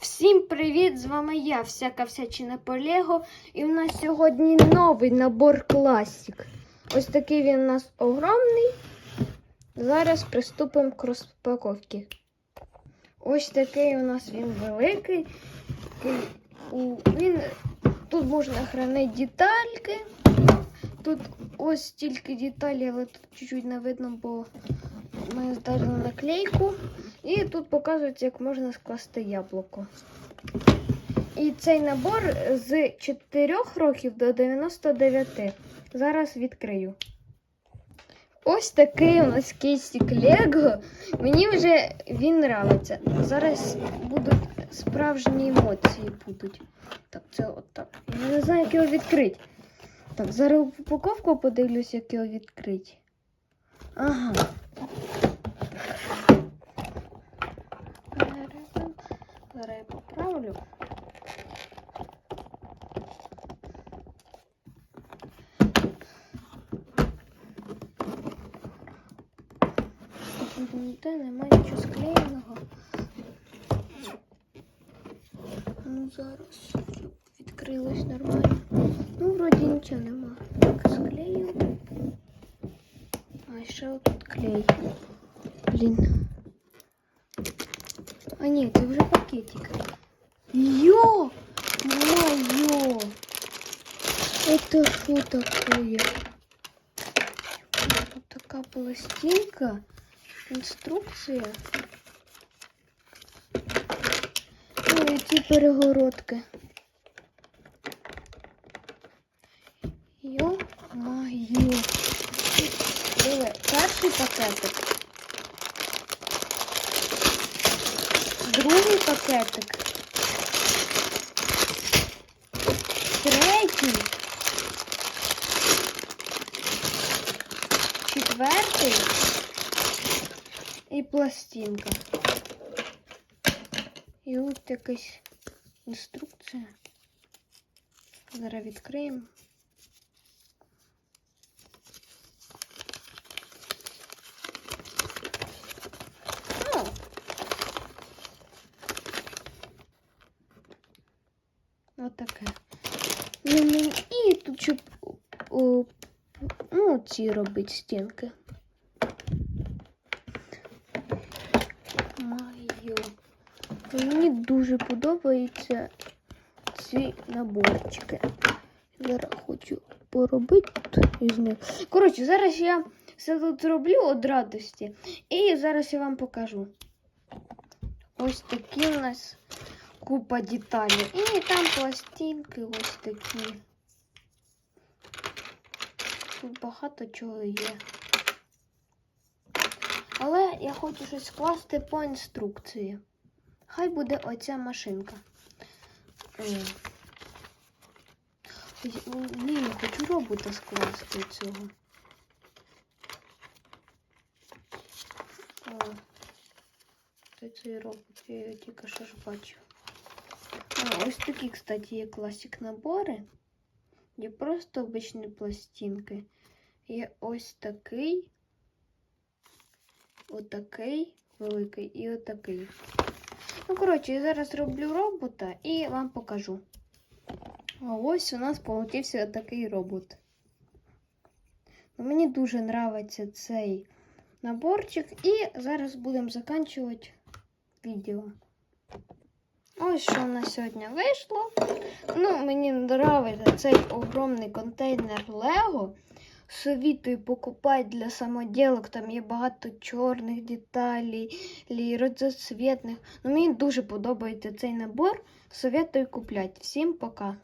Всім привіт! З вами я, всяка всячина Полего. І в нас сьогодні новий набор класік. Ось такий він у нас огромний. Зараз приступимо к розпаковці. Ось такий у нас він великий. Він, тут можна хранити детальки. Тут ось тільки деталі, але тут чуть-чуть не видно, бо ми здарили наклейку. І тут показується, як можна скласти яблуко. І цей набор з 4 років до 99. Зараз відкрию. Ось такий у нас кейсик Лего. Мені вже він нравиться. Зараз будуть справжні емоції будуть. Так, це отак. Я не знаю, як його відкрити. Так, зараз упаковку подивлюсь, як його відкрити. Ага. Тут ніде немає нічого склеєного. Ну зараз щоб відкрилось нормально. Ну, вроді нічого нема. Так, склею. А ще отут клей. Блін. А ні, це вже пакетик. Йо! Моё! Это что такое? Вот такая пластинка. Инструкция. Ну, і ці перегородки. Йо-моє. Диви, перший пакетик. Другий пакетик. Третій. Четвертий. І пластинка. І от якась інструкція. Зараз відкриємо. Ну, От таке. Ну, ну, і тут щоб о, ну, ці робить стінки. Маю. Мені дуже подобаються ці наборчики. Зараз хочу поробити із них. Коротше, зараз я все тут зроблю від радості. І зараз я вам покажу. Ось такі у нас купа деталей. І там пластинки ось такі. Тут багато чого є. Але я хочу щось скласти по інструкції. Хай буде оця машинка. Ні, не хочу робота скласти цього. О, Це цей робот, я його тільки що ж бачив. А, ось такі, кстати, є класик набори. Є просто обичні пластинки. Є ось такий, отакий великий і отакий. Ну, коротше, я зараз роблю робота і вам покажу. А ось у нас получився такий робот. Ну, Мені дуже подобається цей наборчик. І зараз будемо закінчувати відео. Ось що у нас сьогодні вийшло. Ну, мені подобається цей огромний контейнер Лего. Совітую покупати для самоділок. Там є багато чорних деталей, розцвітних. Ну, мені дуже подобається цей набор. Советую купляти. Всім пока!